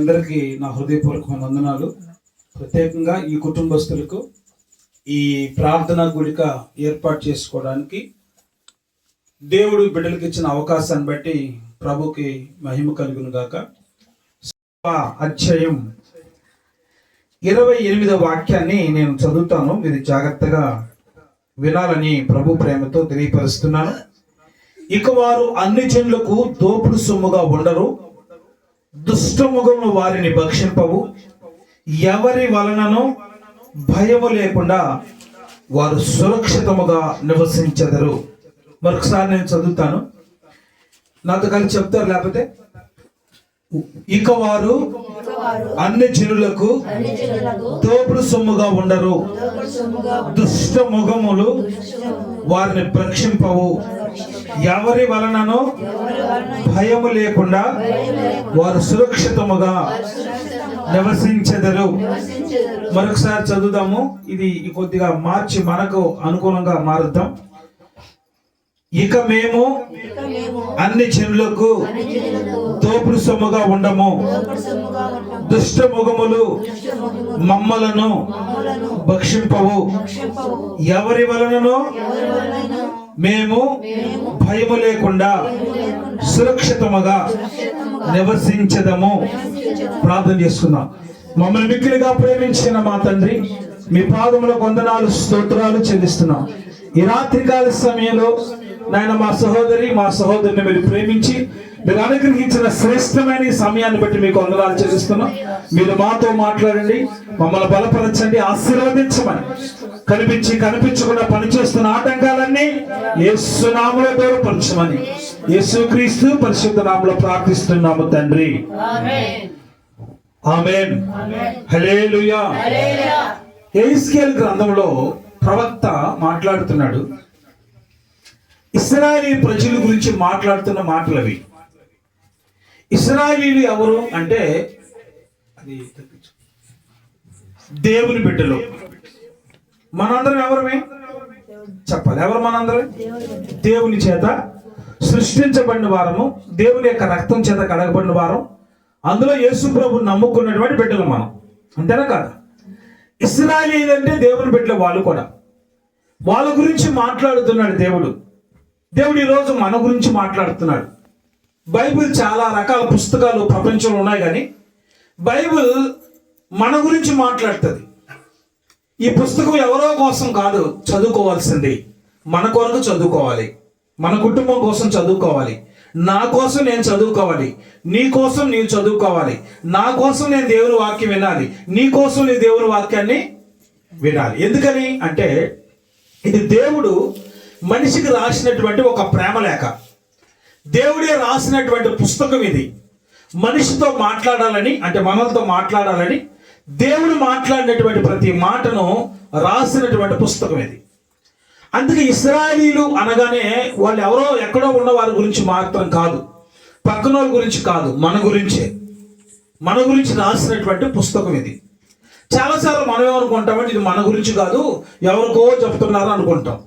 అందరికీ నా హృదయపూర్వకమైన వందనాలు. ప్రత్యేకంగా ఈ కుటుంబస్తులకు ఈ ప్రార్థనా గుడిక ఏర్పాటు చేసుకోవడానికి దేవుడు బిడ్డలకు ఇచ్చిన అవకాశాన్ని బట్టి ప్రభుకి మహిమ కలుగును గాక. అధ్యాయం ఇరవై ఎనిమిదవ వాక్యాన్ని నేను చదువుతాను. మీరు జాగ్రత్తగా వినాలని ప్రభు ప్రేమతో తెలియపరుస్తున్నాను. ఇక వారు అన్ని జనులకు దోపుడు సొమ్ముగా ఉండరు. దుష్టముఖము వారిని భక్షింపవు. ఎవరి వలనను భయము లేకుండా వారు సురక్షితముగా నివసించెదరు. మరొకసారి నేను చదువుతాను. నాతో కలిసి చెప్తారు లేకపోతే? ఇక వారు అన్ని జనులకు తోపుడు సొమ్ముగా ఉండరు. దుష్ట ముఖములు వారిని భక్షింపవు. ఎవరి వలనను భయము లేకుండా వారు సురక్షితముగా నివసించెదరు. మరొకసారి చదువుదాము. ఇది కొద్దిగా మార్చి మనకు అనుకూలంగా మారుద్దాం. ఇక మేము అన్ని చెనులకు తోపుడు సొమ్ముగా ఉండము. దుష్ట ముఖములు మమ్మలను భక్షింపవు. ఎవరి వలనను మేము భయము లేకుండా సురక్షితముగా నివసించదము. ప్రార్థన చేస్తున్నాం. మమ్మల్ని మిక్కిలిగా ప్రేమించిన మా తండ్రి మీ పాదములకు వందనాలు స్తోత్రాలు చెల్లిస్తున్నాం. ఈ రాత్రికాల సమయంలో నాయన మా సహోదరి మా సహోదరిని మీరు ప్రేమించి మీరు అనుగ్రహించిన శ్రేష్టమైన ఈ సమయాన్ని బట్టి మీకు వందనాలు చెల్లిస్తున్నాం. మీరు మాతో మాట్లాడండి మమ్మల్ని బలపరచండి ఆశీర్వదించమని. కనిపించి కనిపించకుండా పనిచేస్తున్న ఆటంకాలన్నీ యేసునాములో దూరపరచమని యేసుక్రీస్తు పరిశుద్ధ నామలో ప్రార్థిస్తున్నాము తండ్రి. ఆమెన్. హల్లెలూయా. ఎయిస్కేల్ గ్రంథంలో ప్రవక్త మాట్లాడుతున్నాడు. ఇస్రాయలీ ప్రజల గురించి మాట్లాడుతున్న మాటలు అవి ఇస్రాయలీలు ఎవరు అంటే అది దేవుని బిడ్డలు. మనందరం ఎవరమే? చెప్పాలి. ఎవరు మనందరం? దేవుని చేత సృష్టించబడిన వారము దేవుని యొక్క రక్తం చేత కడగబడిన వారం. అందులో యేసు ప్రభు నమ్ముకున్నటువంటి బిడ్డలు మనం. అంతేనా కాదు? ఇస్రాయలీలు అంటే దేవుని బిడ్డలు వాళ్ళు కూడా. వాళ్ళ గురించి మాట్లాడుతున్నాడు దేవుడు. దేవుడు ఈరోజు మన గురించి మాట్లాడుతున్నాడు. బైబిల్ చాలా రకాల పుస్తకాలు ప్రపంచంలో ఉన్నాయి కానీ బైబిల్ మన గురించి మాట్లాడుతుంది. ఈ పుస్తకం ఎవరో కోసం కాదు చదువుకోవాల్సింది. మన కొరకు చదువుకోవాలి. మన కుటుంబం కోసం చదువుకోవాలి. నా కోసం నేను చదువుకోవాలి. నీ కోసం నీవు చదువుకోవాలి. నా కోసం నేను దేవుని వాక్యం వినాలి. నీ కోసం నీ దేవుని వాక్యాన్ని వినాలి. ఎందుకని అంటే ఇది దేవుడు మనిషికి రాసినటువంటి ఒక ప్రేమ లేఖ దేవుడే రాసినటువంటి పుస్తకం ఇది. మనిషితో మాట్లాడాలని అంటే మనలతో మాట్లాడాలని దేవుడు మాట్లాడినటువంటి ప్రతి మాటను రాసినటువంటి పుస్తకం ఇది. అందుకే ఇస్రాయలీలు అనగానే వాళ్ళు ఎవరో ఎక్కడో ఉన్న వారి గురించి మాత్రం కాదు. పక్కన వాళ్ళ గురించి కాదు మన గురించే. మన గురించి రాసినటువంటి పుస్తకం ఇది. చాలాసార్లు మనం ఏమనుకుంటామంటే ఇది మన గురించి కాదు ఎవరికో చెప్తున్నారు అనుకుంటాం.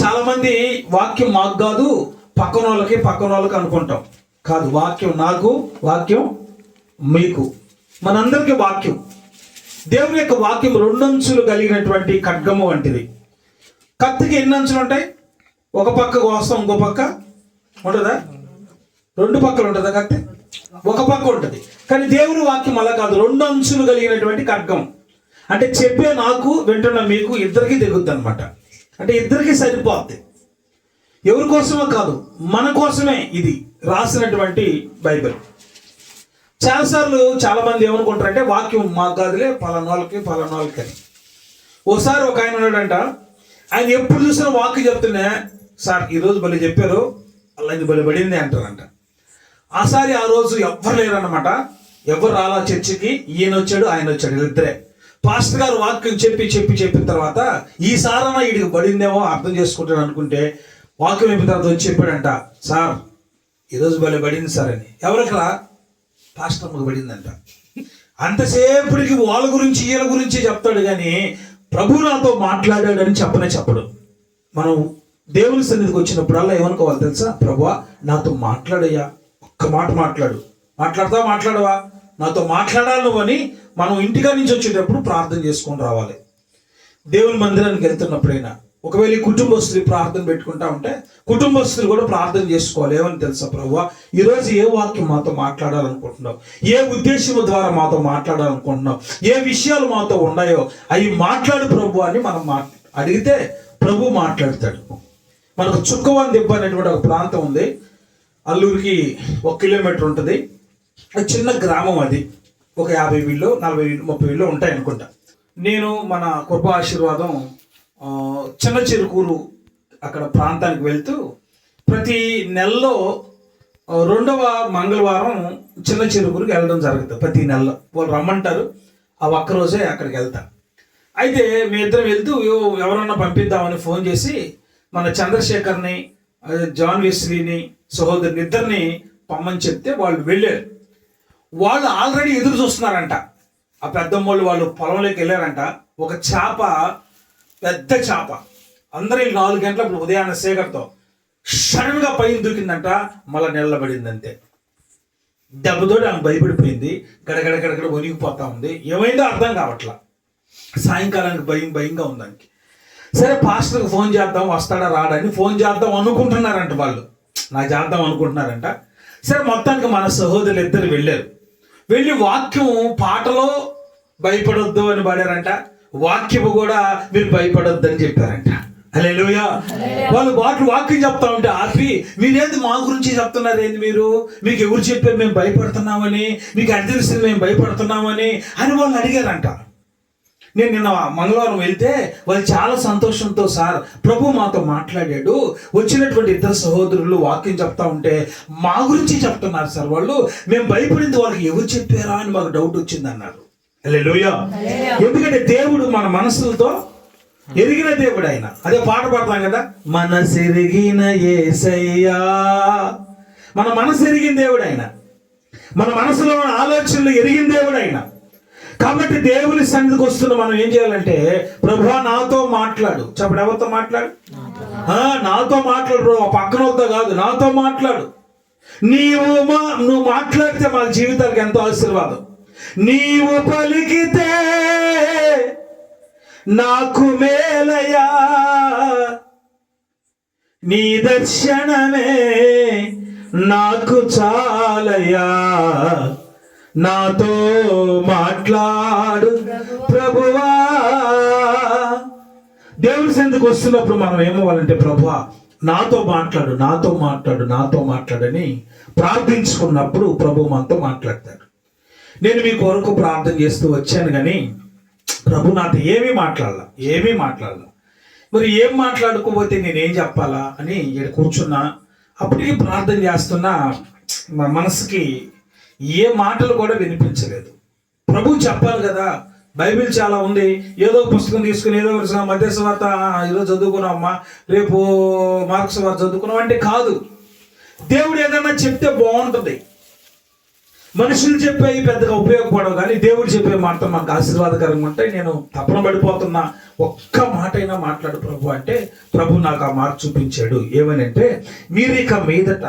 చాలా మంది వాక్యం మాకు కాదు పక్కన వాళ్ళకి పక్కన వాళ్ళకి అనుకుంటాం. కాదు వాక్యం నాకు వాక్యం మీకు. మనందరికీ వాక్యం. దేవుని యొక్క వాక్యం రెండంచులు కలిగినటువంటి ఖడ్గము వంటిది. కత్తికి ఎన్ని అంచులు ఉంటాయి? ఒక పక్క కోస్తాం ఇంకో పక్క ఉంటుందా? రెండు పక్కలు ఉంటుందా కత్తి? ఒక పక్క ఉంటుంది. కానీ దేవుని వాక్యం అలా కాదు రెండు అంచులు కలిగినటువంటి ఖడ్గం. అంటే చెప్పే నాకు వింటున్న మీకు ఇద్దరికి దిగుద్ది అనమాట అంటే ఇద్దరికి సరిపోద్ది. ఎవరి కోసమో కాదు మన కోసమే ఇది రాసినటువంటి బైబిల్. చాలాసార్లు చాలా మంది ఏమనుకుంటారంటే వాక్యం మాకు కాదులే పలానా వాళ్ళకి పలానా వాళ్ళకి అని. ఓసారి ఒక ఆయన ఉన్నాడంట ఆయన ఎప్పుడు చూసినా వాక్యం చెప్తున్నా సార్ ఈరోజు బలి చెప్పారు అలా ఇది బలి పడింది అంటారంట. ఆసారి ఆ రోజు ఎవ్వరు లేరన్నమాట. ఎవరు రాలా చర్చికి ఈయన వచ్చాడు ఆయన వచ్చాడు ఇద్దరే పాస్టర్ గారు వాక్యం చెప్పి చెప్పి చెప్పిన తర్వాత ఈ సారన వీడికి పడిందేమో అర్థం చేసుకుంటాను అనుకుంటే వాక్యం చెప్పిన తర్వాత వచ్చి చెప్పాడంట సార్ ఈరోజు భలే పడింది సార్ అని. ఎవరికలా? పాస్టర్ అమ్మకు పడిందంట. అంతసేపటికి వాళ్ళ గురించి వీళ్ళ గురించి చెప్తాడు కానీ ప్రభు నాతో మాట్లాడాడని చెప్పనే చెప్పడు. మనం దేవుని సన్నిధికి వచ్చినప్పుడల్లా ఏమనుకోవాలి తెలుసా? ప్రభువా నాతో మాట్లాడయ్యా. ఒక్క మాట మాట్లాడు. మాట్లాడతావా? మాట్లాడవా? నాతో మాట్లాడాలి నువ్వని మనం ఇంటికా నుంచి వచ్చేటప్పుడు ప్రార్థన చేసుకొని రావాలి. దేవుని మందిరానికి వెళ్తున్నప్పుడైనా ఒకవేళ ఈ కుటుంబస్తులు ప్రార్థన పెట్టుకుంటా ఉంటే కుటుంబస్తులు కూడా ప్రార్థన చేసుకోవాలి. ఏమని తెలుసా ప్రభు? ఈరోజు ఏ వాక్యం మాతో మాట్లాడాలనుకుంటున్నావు? ఏ ఉద్దేశం ద్వారా మాతో మాట్లాడాలనుకుంటున్నావు? ఏ విషయాలు మాతో ఉన్నాయో? అవి మాట్లాడు ప్రభు అని మనం మా అడిగితే ప్రభు మాట్లాడతాడు. మనకు చుక్కవాన్ దెబ్బ అనేటువంటి ఒక ప్రాంతం ఉంది. అల్లూరికి ఒక కిలోమీటర్ ఉంటుంది. అది చిన్న గ్రామం అది. ఒక యాభై వీళ్ళు నలభై వీళ్ళు ముప్పై వీళ్ళు ఉంటాయి అనుకుంటా నేను మన కృప ఆశీర్వాదం చిన్న చిరుకూరు అక్కడ ప్రాంతానికి వెళ్తూ ప్రతి నెలలో రెండవ మంగళవారం చిన్న చెరుకూరుకి వెళ్ళడం జరుగుతుంది ప్రతి నెలలో. వాళ్ళు రమ్మంటారు ఆ ఒక్కరోజే అక్కడికి వెళ్తా. అయితే మీ ఇద్దరం వెళ్తూ ఎవరన్నా పంపిద్దామని ఫోన్ చేసి మన చంద్రశేఖర్ని జాన్ వెస్లీని సహోదరుని ఇద్దరిని పమ్మని చెప్తే వాళ్ళు వెళ్ళారు. వాళ్ళు ఆల్రెడీ ఎదురు చూస్తున్నారంట. ఆ పెద్దమ్మోళ్ళు వాళ్ళు పొలంలోకి వెళ్ళారంట. ఒక చేప పెద్ద చేప. అందరూ నాలుగు గంటల ఉదయాన్న సేకర్తో సడన్గా పైన దూకిందంట. మళ్ళీ నిలబడింది అంతే దెబ్బతోటి ఆమె భయపడిపోయింది. గడగడ గడగడ వణిగిపోతా ఉంది. ఏమైందో అర్థం కావట్లా. సాయంకాలానికి భయం భయంగా ఉంది దానికి సరే పాస్టర్కి ఫోన్ చేద్దాం వస్తాడా రాడని ఫోన్ చేద్దాం అనుకుంటున్నారంట వాళ్ళు. నాకు చేద్దాం అనుకుంటున్నారంట. సరే మొత్తానికి మన సహోదరులు ఇద్దరు వెళ్ళారు. వెళ్ళి వాక్యం పాటలో భయపడొద్దు అని పాడారంట. వాక్యము కూడా మీరు భయపడొద్దు అని చెప్పారంట. హల్లెలూయా. వాళ్ళు వాటి వాక్యం చెప్తా ఉంటే ఆపి మీరేంది మా గురించి చెప్తున్నారు ఏంది మీరు? మీకు ఎవరు చెప్పారు మేము భయపడుతున్నామని? మీకు అది తెలిసింది మేము భయపడుతున్నామని? అని వాళ్ళు అడిగారంట. నేను నిన్న మంగళవారం వెళ్తే వాళ్ళు చాలా సంతోషంతో సార్ ప్రభు మాతో మాట్లాడాడు. వచ్చినటువంటి ఇద్దరు సహోదరులు వాక్యం చెప్తా ఉంటే మా గురించి చెప్తున్నారు సార్ వాళ్ళు. మేము భయపడింది వాళ్ళకి ఎవరు చెప్పారా అని మాకు డౌట్ వచ్చింది అన్నారు ఎందుకంటే దేవుడు మన మనసులతో ఎరిగిన దేవుడు ఆయన. అదే పాట పాడతాం కదా? మనసెరిగిన ఏసయ్యా. మన మనసు ఎరిగిన దేవుడు ఆయన. మన మనసులో ఆలోచనలు ఎరిగిన దేవుడు ఆయన. కాబట్టి దేవుని సన్నిధికి వస్తున్న. మనం ఏం చేయాలంటే ప్రభా నాతో మాట్లాడు. చెప్పడు ఎవరితో మాట్లాడు? ఆ, నాతో మాట్లాడు ప్రభు. పక్కన కాదు నాతో మాట్లాడు. నీవు మా నువ్వు మాట్లాడితే మా జీవితానికి ఎంతో ఆశీర్వాదం. నీవు పలికితే నాకు మేలయా నీ దర్శనమే నాకు చాలయా నాతో మాట్లాడు. ప్రభువా దేవుడి సందుకు వస్తున్నప్పుడు మనం ఏమవ్వాలంటే ప్రభువా నాతో మాట్లాడు నాతో మాట్లాడు నాతో మాట్లాడని ప్రార్థించుకున్నప్పుడు ప్రభు మనతో మాట్లాడతాడు. నేను మీ కొరకు ప్రార్థన చేస్తూ వచ్చాను కానీ ప్రభు నాతో ఏమీ మాట్లాడాల ఏమీ మాట్లాడాల. మరి ఏం మాట్లాడుకోపోతే నేనేం చెప్పాలా? అని ఇక్కడ కూర్చున్నా. అప్పటికి ప్రార్థన చేస్తున్నా మా మనసుకి ఏ మాటలు కూడా వినిపించలేదు. ప్రభు చెప్పాలి కదా బైబిల్ చాలా ఉంది ఏదో పుస్తకం తీసుకుని ఏదో ఒక మధ్యస్థ వార్త ఈరోజు చదువుకున్నామమ్మా రేపు మార్క్స్ వార్త చదువుకున్నాం అంటే కాదు. దేవుడు ఏదన్నా చెప్తే బాగుంటుంది. మనుషులు చెప్పేవి పెద్దగా ఉపయోగపడవు కానీ దేవుడు చెప్పే మాట మాకు ఆశీర్వాదకరంగా ఉంటాయి. నేను తపన పడిపోతున్నా ఒక్క మాట అయినా మాట్లాడు ప్రభు అంటే ప్రభు నాకు ఆ మాట చూపించాడు. ఏమనంటే మీరు ఇక మీదట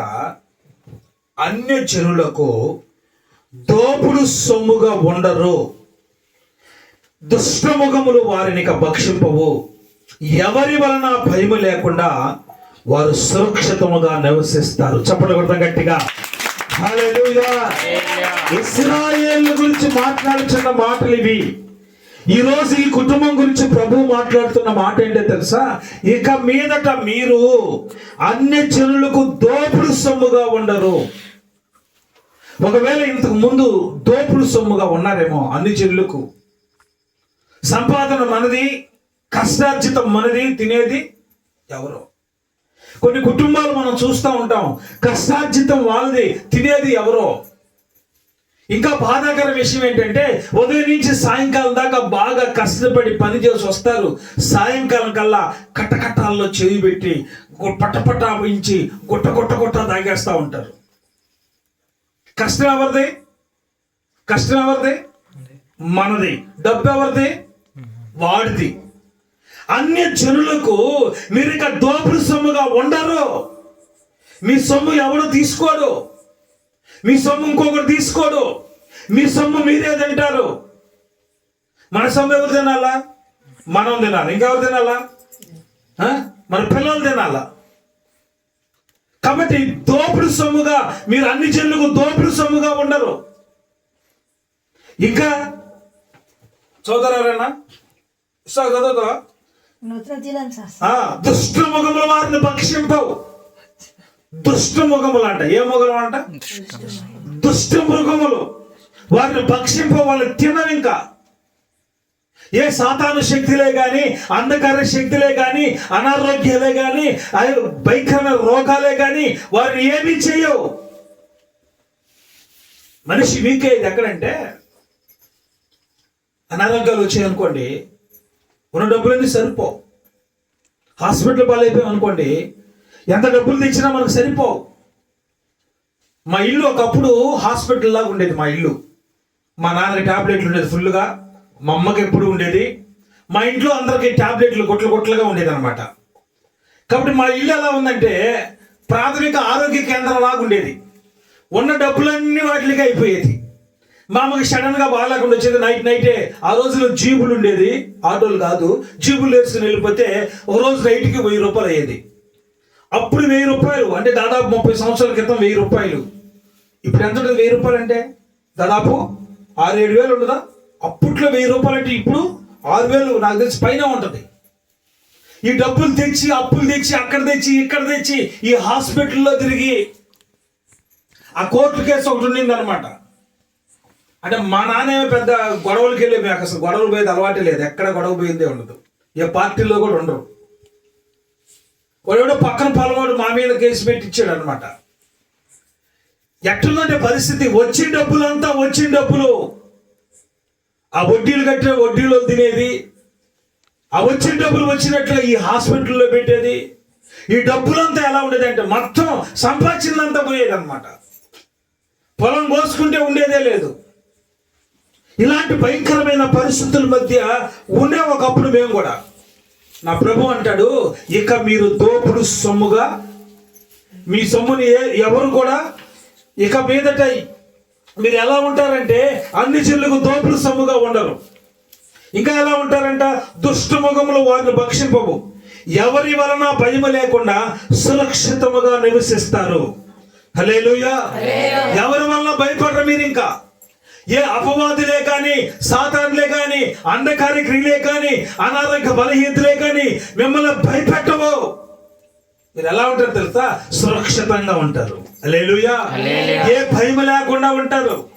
అన్య జనులకు దోపుడు సొమ్ముగా ఉండరు. దుష్టముఖములు వారిని భక్షింపవు. ఎవరి వలన భయము లేకుండా వారు సురక్షితముగా నివసిస్తారు. చెప్పడం కొడతాం గట్టిగా. ఇస్రాయేల్ గురించి మాట్లాడుతున్న మాటలు ఇవి. ఈ రోజు ఈ కుటుంబం గురించి ప్రభు మాట్లాడుతున్న మాట ఏంటో తెలుసా? ఇక మీదట మీరు అన్ని జనులకు దోపుడు సొమ్ముగా ఉండరు. ఒకవేళ ఇంతకు ముందు దోపుడు సొమ్ముగా ఉన్నారేమో అన్ని జనులకు సంపాదన మనది కష్టార్జితం మనది తినేది ఎవరో. కొన్ని కుటుంబాలు మనం చూస్తూ ఉంటాం కష్టార్జితం వాళ్ళది తినేది ఎవరో. ఇంకా బాధాకర విషయం ఏంటంటే ఉదయం నుంచి సాయంకాలం దాకా బాగా కష్టపడి పని చేసి వస్తారు. సాయంకాలం కల్లా కట్టకట్టాల్లో చేయి పెట్టి పట్టపట్ట ఉంచి గుట్ట గుట్ట గుట్ట తాగేస్తూ ఉంటారు. కష్టం ఎవరిది? కష్టం ఎవరిది? మనది. డబ్బు ఎవరిది? వాడిది. అన్య జనులకు మీరు ఇక దోపుడు సొమ్ముగా ఉండరు. మీ సొమ్ము ఎవడు తీసుకోడు? మీ సొమ్ము ఇంకొకరు తీసుకోడు. మీ సొమ్ము మీరే తింటారు. మన సొమ్ము ఎవరు తినాలా? మనం తినాలి. ఇంకెవరు తినాలా? మన పిల్లలు తినాలా? కాబట్టి దోపుడు సొమ్ముగా మీరు అన్ని జనులకు దోపుడు సొమ్ముగా ఉండరు. ఇంకా చదువుతారా ఆ, దుష్ట ముఖముల వారిని భక్షింపవు. దుష్ట ముఖములు అంట ఏ ముఖములు అంట దుష్ట మృగములు వారిని భక్షింపవు వాళ్ళు తినవు ఇంకా. ఏ సాతాను శక్తులే కానీ అంధకార శక్తులే కానీ అనారోగ్యాలే కానీ అది భయంకరమైన రోగాలే కానీ వారిని ఏమీ చేయవు. మనిషి వీక్ అయ్యేది ఎక్కడంటే అనారోగ్యాలు వచ్చాయనుకోండి ఉన్న డబ్బులన్నీ సరిపో హాస్పిటల్ పాలైపోయాం అనుకోండి ఎంత డబ్బులు తెచ్చినా మనకు సరిపోవు. మా ఇల్లు ఒకప్పుడు హాస్పిటల్ లాగా ఉండేది మా ఇల్లు. మా నాన్నకి టాబ్లెట్లు ఉండేది ఫుల్గా మా అమ్మకి ఎప్పుడు ఉండేది? మా ఇంట్లో అందరికీ టాబ్లెట్లు గుట్లు గుట్లుగా ఉండేదన్నమాట. కాబట్టి మా ఇల్లు ఎలా ఉందంటే ప్రాథమిక ఆరోగ్య కేంద్రం లాగా ఉండేది. ఉన్న డబ్బులన్నీ వాటికి అయిపోయేది. మా అమ్మకి సడన్గా బాగాలేకుండా వచ్చేది. నైట్ నైటే ఆ రోజుల్లో జీబులు ఉండేది. ఆటోలు కాదు జీబులు వేసుకుని వెళ్ళిపోతే ఒక రోజు నైట్కి వెయ్యి రూపాయలు అయ్యేది. అప్పుడు వెయ్యి రూపాయలు అంటే దాదాపు ముప్పై సంవత్సరాల క్రితం వెయ్యి రూపాయలు. ఇప్పుడు ఎంత ఉంటుంది వెయ్యి రూపాయలు అంటే? దాదాపు ఆరు ఏడు వేలు ఉండదా అప్పట్లో వెయ్యి రూపాయలు అంటే ఇప్పుడు ఆరు వేలు నాకు తెలిసి పైన ఉంటుంది. ఈ డబ్బులు తెచ్చి అప్పులు తెచ్చి అక్కడ తెచ్చి ఇక్కడ తెచ్చి ఈ హాస్పిటల్లో తిరిగి ఆ కోర్టు కేసు ఒకటి ఉండింది అనమాట అంటే మా నాన్నేమో పెద్ద గొడవలకి వెళ్ళే మేము అసలు గొడవలు పోయేది అలవాటే లేదు. ఎక్కడ గొడవ పోయిందే ఉండదు. ఏ పార్టీలో కూడా ఉండరు. వాడు పక్కన పొలవాడు మా మీద కేసు పెట్టి ఇచ్చాడు అనమాట ఎట్లుందంటే పరిస్థితి? వచ్చిన డబ్బులంతా వచ్చిన డబ్బులు. ఆ వడ్డీలు కట్టిన వడ్డీలో తినేది ఆ వచ్చిన డబ్బులు వచ్చినట్లు ఈ హాస్పిటల్లో పెట్టేది ఈ డబ్బులంతా ఎలా ఉండేది అంటే మొత్తం సంపాదించిందంతా పోయేది అనమాట పొలం కోసుకుంటే ఉండేదే లేదు. ఇలాంటి భయంకరమైన పరిస్థితుల మధ్య ఉండే ఒకప్పుడు మేము కూడా. నా ప్రభు అంటాడు ఇక మీరు దోపుడు సొమ్ముగా మీ సొమ్ముని ఎవరు కూడా ఇక మీదట మీరు ఎలా ఉంటారంటే అన్ని చెల్లుకు దోపుడు సొమ్ముగా ఉండరు. ఇంకా ఎలా ఉంటారంట? దుష్టముఖములు వారిని భక్షింపవు. ఎవరి వలన భయము లేకుండా సురక్షితముగా నివసిస్తారు. హల్లెలూయా. ఎవరి వలన భయపడరు మీరు ఇంకా? ఏ అపవాదులే కానీ సాతాన్లే కానీ అంధకార క్రియలే కానీ అనారోగ్య బలహీనతలే కానీ మిమ్మల్ని భయపెట్టవు. మీరు ఎలా ఉంటారు తెలుసా? సురక్షితంగా ఉంటారు. ఏ భయం లేకుండా ఉంటారు?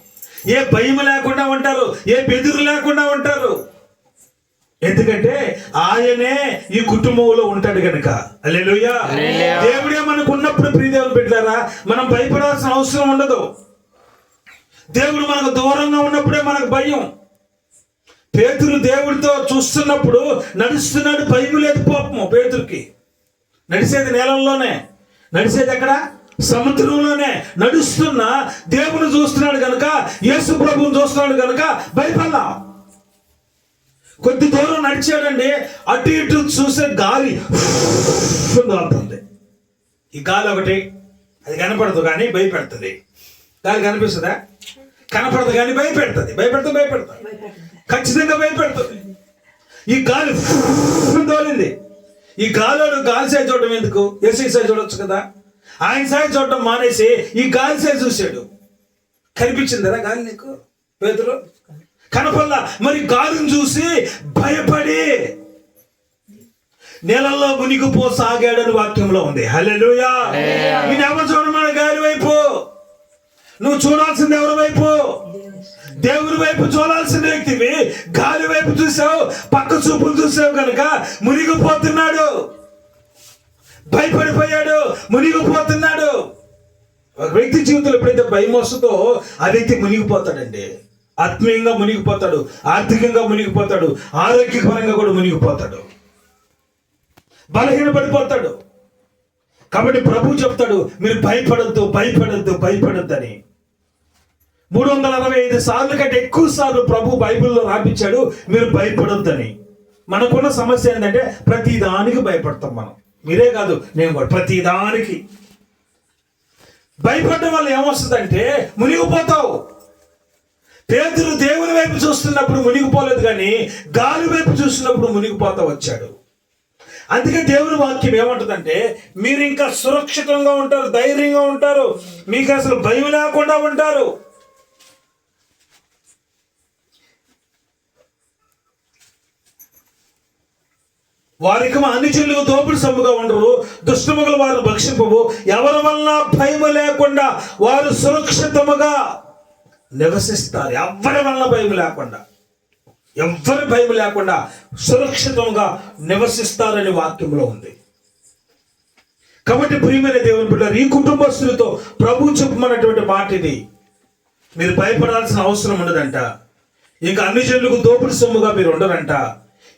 ఏ భయం లేకుండా ఉంటారు? ఏ బెదురు లేకుండా ఉంటారు? ఎందుకంటే ఆయనే ఈ కుటుంబంలో ఉంటాడు కనుక అల్లెలుయ్యా దేవుడే మనకు ఉన్నప్పుడు ప్రియదేవులు పెట్టారా మనం భయపడాల్సిన అవసరం ఉండదు. దేవుడు మనకు దూరంగా ఉన్నప్పుడే మనకు భయం. పేతురు దేవుడితో చూస్తున్నప్పుడు నడుస్తున్నాడు భయం లేదు పాపము పేతురికి. నడిచేది నేలల్లోనే. నడిచేది ఎక్కడ? సముద్రంలోనే నడుస్తున్న దేవుని చూస్తున్నాడు కనుక యేసు ప్రభువుని చూస్తున్నాడు కనుక భయపడలా. కొద్ది దూరం నడిచాడండి అటు ఇటు చూసే గాలి అవుతుంది ఈ గాలి ఒకటి అది కనపడదు కానీ భయపెడుతుంది. గాలి కనిపిస్తుందా? కనపడదు కానీ భయపెడుతుంది. భయపెడుతుంది భయపెడుతుంది ఖచ్చితంగా భయపెడుతుంది. ఈ గాలి తోలింది. ఈ గాలి గాలి సైజ్ చూడటం ఎందుకు? ఎస్ఐ సైజ్ చూడొచ్చు కదా? ఆయన సైజ్ చూడటం మానేసి ఈ గాలి సైజ్ చూశాడు. కనిపించిందిరా గాలి నీకు? పేదలు కనపల్లా మరి గాలిని చూసి భయపడి నీళ్ళల్లో మునిగిపోసాగాడని వాక్యంలో ఉంది. హల్లెలూయా. నేను ఎవరు చూడమని గాలి వైపు. నువ్వు చూడాల్సింది ఎవరి వైపు? దేవుని వైపు చూడాల్సిన వ్యక్తివి. గాలి వైపు చూసావు పక్క చూపులు చూసావు కనుక మునిగిపోతున్నాడు భయపడిపోయాడు మునిగిపోతున్నాడు. ఒక వ్యక్తి జీవితంలో ఎప్పుడైతే భయం వస్తుందో ఆ వ్యక్తి మునిగిపోతాడండి. ఆత్మీయంగా మునిగిపోతాడు ఆర్థికంగా మునిగిపోతాడు ఆరోగ్యపరంగా కూడా మునిగిపోతాడు. బలహీనపడిపోతాడు కాబట్టి ప్రభు చెప్తాడు మీరు భయపడద్దు భయపడద్దు భయపడద్దని. మూడు వందల అరవై ఐదు సార్లు కంటే ఎక్కువ సార్లు ప్రభు బైబిల్లో రాపించాడు మీరు భయపడొద్దని. మనకున్న సమస్య ఏంటంటే ప్రతి దానికి భయపడతాం మనం. మీరే కాదు నేను కూడా ప్రతి దానికి భయపడడం వల్ల ఏమొస్తుందంటే మునిగిపోతావు. పేదలు దేవుని వైపు చూస్తున్నప్పుడు మునిగిపోలేదు కానీ గాలి వైపు చూస్తున్నప్పుడు మునిగిపోతా వచ్చాడు. అందుకే దేవుని వాక్యం ఏమంటుందంటే మీరు ఇంకా సురక్షితంగా ఉంటారు ధైర్యంగా ఉంటారు. మీకు అసలు భయం లేకుండా ఉంటారు. వారికి అన్ని చెల్లుగా దోపుడు సొమ్ముగా ఉండరు దుష్టముగలు వారు భక్షింపవు. ఎవరి వలన భయం లేకుండా వారు సురక్షితముగా నివసిస్తారు. ఎవరి వలన భయం లేకుండా ఎవ్వరి భయం లేకుండా సురక్షితంగా నివసిస్తారని వాక్యంలో ఉంది. కాబట్టి ప్రియమైన దేవుని బిడ్డారు ఈ కుటుంబస్తులతో ప్రభు చెప్పమన్నటువంటి మాట ఇది. మీరు భయపడాల్సిన అవసరం ఉండదంట. ఇంకా అన్ని జనులకు దోపుడు సొమ్ముగా మీరు ఉండరంట.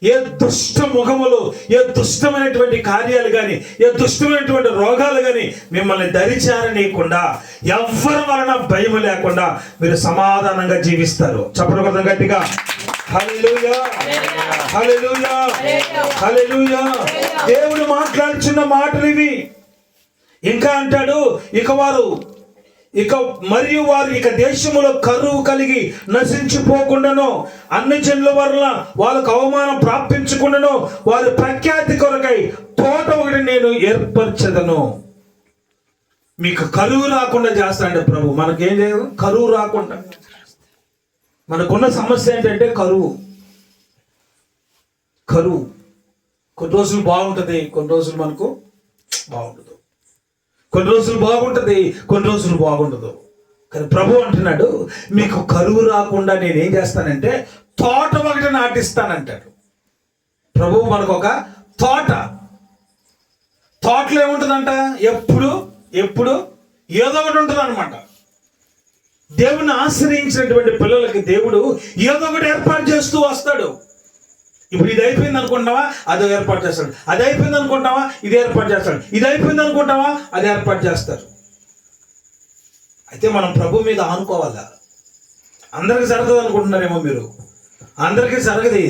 ఏ దుష్ట ముఖములు ఏ దుష్టమైనటువంటి కార్యాలు కానీ ఏ దుష్టమైనటువంటి రోగాలు కానీ మిమ్మల్ని దరిచారనీయకుండా ఎవ్వరి వలన భయం లేకుండా మీరు సమాధానంగా జీవిస్తారు. చెప్పడం గట్టిగా. దేవుడు మాట్లాడుచున్న మాటలు ఇవి. ఇంకా అంటాడు ఇక వారు ఇక మరియు వారు ఇక దేశములో కరువు కలిగి నశించిపోకుండాను అన్ని జనుల వల్ల వాళ్ళకు అవమానం ప్రాప్తించకుండాను వారి ప్రఖ్యాతి కొరకై తోట ఒకటి నేను ఏర్పరచదను. మీకు కరువు రాకుండా చేస్తాడు ప్రభు. మనకేం చేయదు కరువు రాకుండా. మనకున్న సమస్య ఏంటంటే కరువు. కరువు. కొన్ని రోజులు బాగుంటుంది కొన్ని రోజులు మనకు బాగుంటుంది కొన్ని రోజులు బాగుంటుంది కొన్ని రోజులు బాగుండదు. కానీ ప్రభు అంటున్నాడు మీకు కరువు రాకుండా నేను ఏం చేస్తానంటే తోట ఒకటి నాటిస్తానంటాడు. ప్రభు మనకు ఒక తోట. తోటలో ఏముంటుందంట? ఎప్పుడు ఎప్పుడు ఏదో ఒకటి ఉంటుంది అనమాట దేవుని ఆశ్రయించినటువంటి పిల్లలకి దేవుడు ఏదో ఒకటి ఏర్పాటు చేస్తూ వస్తాడు. ఇప్పుడు ఇది అయిపోయింది అనుకుంటావా అది ఏర్పాటు చేస్తాడు. అది అయిపోయింది అనుకుంటావా ఇది ఏర్పాటు చేస్తాడు. ఇది అయిపోయింది అనుకుంటావా అది ఏర్పాటు చేస్తారు అయితే మనం ప్రభు మీద ఆనుకోవాలా? అందరికీ జరగదు అనుకుంటున్నారేమో మీరు? అందరికీ జరగదు.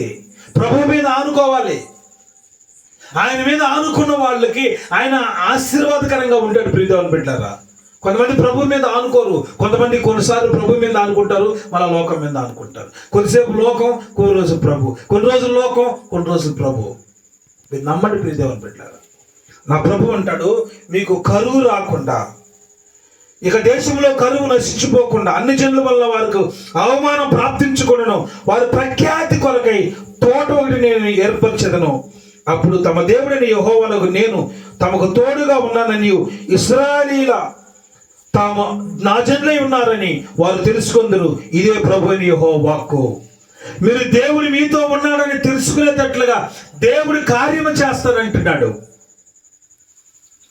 ప్రభు మీద ఆనుకోవాలి. ఆయన మీద ఆనుకున్న వాళ్ళకి ఆయన ఆశీర్వాదకరంగా ఉంటాడు ప్రీతమని పెట్టారా కొంతమంది ప్రభు మీద ఆనుకోరు. కొంతమంది కొన్నిసార్లు ప్రభు మీద ఆనుకుంటారు మళ్ళీ లోకం మీద ఆనుకుంటారు. కొద్దిసేపు లోకం కొన్ని రోజులు ప్రభు. కొన్ని రోజులు లోకం కొన్ని రోజులు ప్రభు. మీరు నమ్మడి ప్రియదేవని పెట్టారు నా ప్రభు అంటాడు మీకు కరువు రాకుండా ఇక దేశంలో కరువు నశించిపోకుండా అన్ని జనుల వల్ల వారికి అవమానం ప్రాప్తించుకున్నాను వారి ప్రఖ్యాతి కొరకై తోట ఒకటి నేను ఏర్పరచదను. అప్పుడు తమ దేవుడిని యహోవలకు నేను తమకు తోడుగా ఉన్నానని ఇస్రాయలీల తాము నా జన్లై ఉన్నారని వారు తెలుసుకుందరు. ఇదే ప్రభుని యహో వాక్కు. మీరు దేవుడు మీతో ఉన్నాడని తెలుసుకునేటట్లుగా దేవుడు కార్యము చేస్తానంటున్నాడు.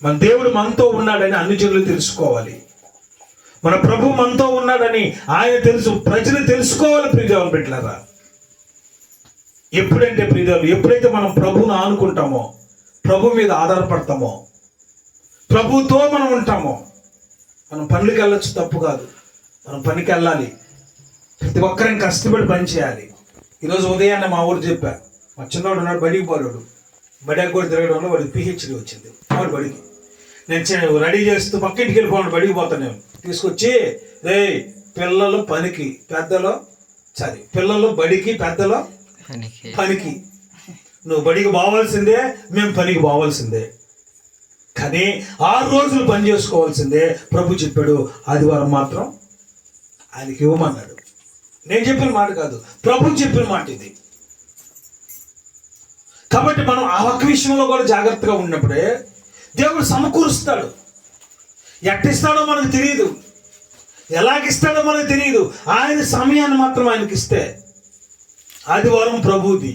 మన దేవుడు మనతో ఉన్నాడని అన్ని జనులు తెలుసుకోవాలి. మన ప్రభు మనతో ఉన్నాడని ఆయన తెలుసు ప్రజలు తెలుసుకోవాలి ప్రియదేవులు పెట్టారా ఎప్పుడంటే ప్రియదేవులు ఎప్పుడైతే మనం ప్రభువును ఆనుకుంటామో ప్రభు మీద ఆధారపడతామో ప్రభుతో మనం ఉంటామో మనం పనులకి వెళ్ళొచ్చు తప్పు కాదు. మనం పనికి వెళ్ళాలి. ప్రతి ఒక్కరం కష్టపడి పని చేయాలి. ఈరోజు ఉదయాన్నే మా ఊరు చెప్పా మా చిన్నవాడు ఉన్నాడు బడికి పోరాడు బడికి కూడా తిరగడంలో వాడికి పిహెచ్డి వచ్చింది. వాడు బడికి. నేను రెడీ చేస్తూ పక్కింటికి వెళ్ళిపోవాలి బడికి పోతాను నేను. తీసుకొచ్చి రే పిల్లలు పనికి పెద్దలు సరే పిల్లలు బడికి పెద్దలు పనికి. పనికి. నువ్వు బడికి పోవాల్సిందే మేము పనికి పోవాల్సిందే. కానీ ఆరు రోజులు పని చేసుకోవాల్సిందే. ప్రభు చెప్పాడు ఆదివారం మాత్రం ఆయనకి ఇవ్వమన్నాడు. నేను చెప్పిన మాట కాదు ప్రభు చెప్పిన మాట ఇది. కాబట్టి మనం ఆ ఒక్క విషయంలో కూడా జాగ్రత్తగా ఉన్నప్పుడే దేవుడు సమకూరుస్తాడు. ఎట్టిస్తాడో మనకు తెలియదు ఎలాగిస్తాడో మనకు తెలియదు ఆయన సమయాన్ని మాత్రం ఆయనకి ఇస్తే ఆదివారం ప్రభుది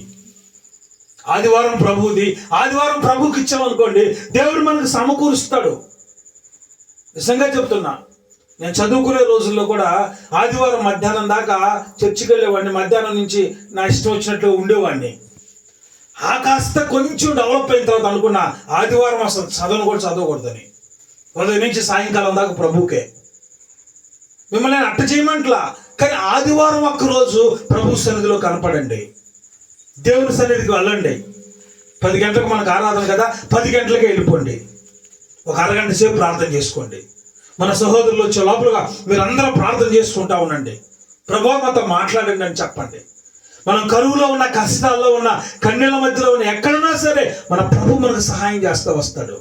ఆదివారం ప్రభుది ఆదివారం ప్రభుకి ఇచ్చామనుకోండి దేవుడు మనకు సమకూరుస్తాడు. నిజంగా చెప్తున్నా. నేను చదువుకునే రోజుల్లో కూడా ఆదివారం మధ్యాహ్నం దాకా చర్చికి వెళ్ళేవాడిని మధ్యాహ్నం నుంచి నా ఇష్టం వచ్చినట్లు ఉండేవాడిని. ఆ కాస్త కొంచెం డెవలప్ అయిన తర్వాత అనుకున్నా ఆదివారం అసలు చదవను కూడా చదవకూడదని. ఉదయం నుంచి సాయంకాలం దాకా ప్రభుకే మిమ్మల్ని అట్ట చేయమంట్లా కానీ ఆదివారం ఒక్క రోజు ప్రభు సన్నిధిలో కనపడండి. దేవుని సన్నిధికి వెళ్ళండి. పది గంటలకు మనకు ఆరాధన కదా? పది గంటలకే వెళ్ళిపోండి. ఒక అరగంట సేపు ప్రార్థన చేసుకోండి. మన సహోదరులు వచ్చే లోపలగా మీరందరూ ప్రార్థన చేసుకుంటా ఉండండి. ప్రభు మాతో మాట్లాడండి అని చెప్పండి. మనం కరువులో ఉన్న కష్టాల్లో ఉన్న కన్నీళ్ళ మధ్యలో ఉన్న ఎక్కడున్నా సరే మన ప్రభు మనకు సహాయం చేస్తూ వస్తాడు.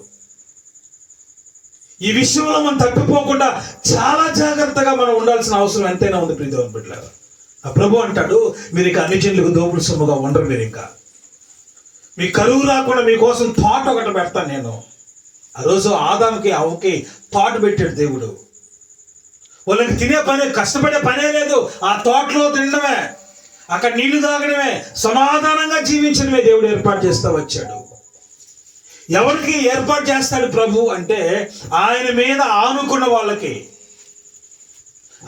ఈ విషయంలో మనం తప్పిపోకుండా చాలా జాగ్రత్తగా మనం ఉండాల్సిన అవసరం ఎంతైనా ఉంది ప్రీతి బిడ్డలారా. ప్రభు అంటాడు మీరు ఇక అన్ని జనులకు దోపుడు సొమ్ముగా ఉండరు మీరు ఇంకా. మీ కరువు రాకుండా మీకోసం థాట్ ఒకటి పెడతాను నేను. ఆ రోజు ఆదాముకి అవకి థాట్ పెట్టాడు దేవుడు. వాళ్ళకి తినే పని కష్టపడే పనే లేదు. ఆ తోటలో తినడమే అక్కడ నీళ్ళు తాగడమే సమాధానంగా జీవించడమే దేవుడు ఏర్పాటు చేస్తూ వచ్చాడు. ఎవరికి ఏర్పాటు చేస్తాడు ప్రభు అంటే ఆయన మీద ఆనుకున్న వాళ్ళకి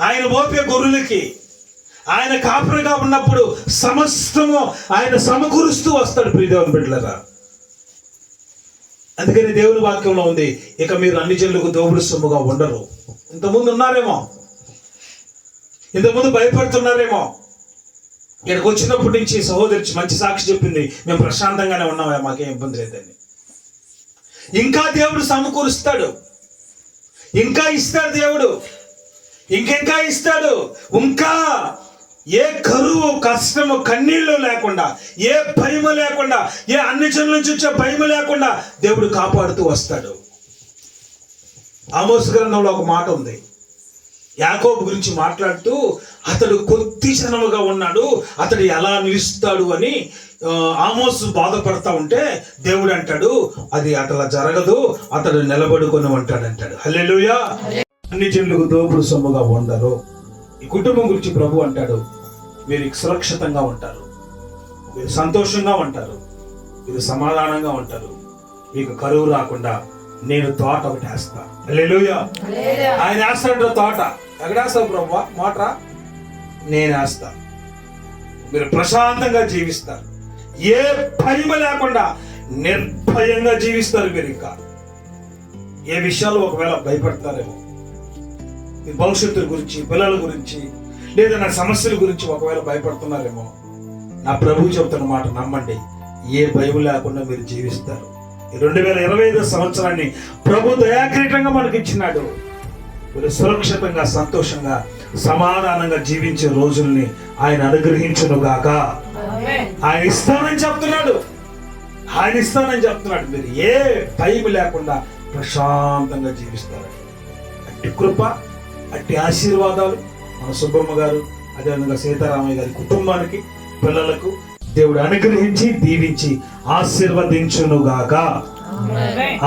ఆయన మోపే గొర్రెలకి ఆయన కాపరిగా ఉన్నప్పుడు సమస్తము ఆయన సమకూరుస్తూ వస్తాడు ప్రియదేవన్ బిడ్డలరా. అందుకని దేవుని వాక్యంలో ఉంది ఇక మీరు అన్ని జనులకు దోపుడు సొమ్ముగా ఉండరు. ఇంతకుముందు ఉన్నారేమో? ఇంతకుముందు భయపడుతున్నారేమో? ఇక్కడికి వచ్చినప్పటి నుంచి సహోదరి మంచి సాక్షి చెప్పింది మేము ప్రశాంతంగానే ఉన్నామే మాకేం ఇబ్బంది లేదండి. ఇంకా దేవుడు సమకూరుస్తాడు. ఇంకా ఇస్తాడు దేవుడు. ఇంకెంకా ఇస్తాడు? ఇంకా ఏ కరువు కష్టము కన్నీళ్ళు లేకుండా ఏ భయము లేకుండా ఏ అన్ని జనుల నుంచి వచ్చే భయము లేకుండా దేవుడు కాపాడుతూ వస్తాడు. ఆమోస్ గ్రంథంలో ఒక మాట ఉంది. యాకోబు గురించి మాట్లాడుతూ అతడు కొద్ది జనముగా ఉన్నాడు అతడు ఎలా నిలుస్తాడు అని ఆమోస్ ఆమోసు బాధపడతా ఉంటే దేవుడు అంటాడు అది అట్లా జరగదు అతడు నిలబడుకొని ఉంటాడంటాడు. హల్లెలుయా. అన్ని జనులకు దోపుడు సొమ్ముగా ఉండరు. ఈ కుటుంబం గురించి ప్రభు అంటాడు. మీరు సురక్షితంగా ఉంటారు. మీరు సంతోషంగా ఉంటారు. మీరు సమాధానంగా ఉంటారు. మీకు కరువు రాకుండా నేను తోట ఒకటి వేస్తా. ఆయన వేస్తాడు తోట. ఎక్కడ వేస్తావు ప్రభు? మోటరా నేను వేస్తా. మీరు ప్రశాంతంగా జీవిస్తారు. ఏ భయం లేకుండా నిర్భయంగా జీవిస్తారు మీరు ఇంకా. ఏ విషయాలు ఒకవేళ భయపడతారేమో. భవిష్యత్తు గురించి పిల్లల గురించి లేదా నా సమస్యల గురించి ఒకవేళ భయపడుతున్నారేమో నా ప్రభు చెబుతున్న మాట నమ్మండి. ఏ భయం లేకుండా మీరు జీవిస్తారు. ఈ రెండు వేల ఇరవై ఐదు సంవత్సరాన్ని ప్రభు దయాక్రీటంగా మనకి ఇచ్చినాడు మీరు సురక్షితంగా సంతోషంగా సమాధానంగా జీవించే రోజుల్ని ఆయన అనుగ్రహించును గాక ఆయన ఇస్తానని చెప్తున్నాడు. ఆయన ఇస్తానని చెప్తున్నాడు. మీరు ఏ భయం లేకుండా ప్రశాంతంగా జీవిస్తారు. అట్టి కృప అట్టి ఆశీర్వాదాలు మన సుబ్బమ్మ గారు అదేవిధంగా సీతారామయ్య గారి కుటుంబానికి పిల్లలకు దేవుడు అనుగ్రహించి దీవించి ఆశీర్వదించును గాక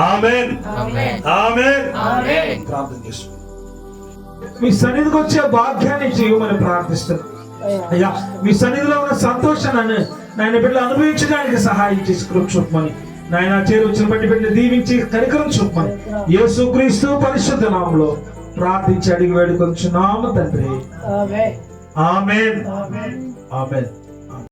ఆమెన్. ఆమెన్. ప్రార్థన మీ సన్నిధికి వచ్చే భాగ్యాన్ని చేయమని ప్రార్థిస్తున్నాను అయ్యా మీ సన్నిధిలో ఉన్న సంతోషాన్ని నాయన బిడ్డలు అనుభవించడానికి సహాయం చేసి చూపమని. నాయన చేరు వచ్చిన బట్టి బిడ్డ దీవించి కనికరం చూపమని. యేసుక్రీస్తు పరిశుద్ధ నామంలో ప్రార్థించి అడిగి వేడుకొంచున్నాము తండ్రి. ఆమెన్. ఆమెన్.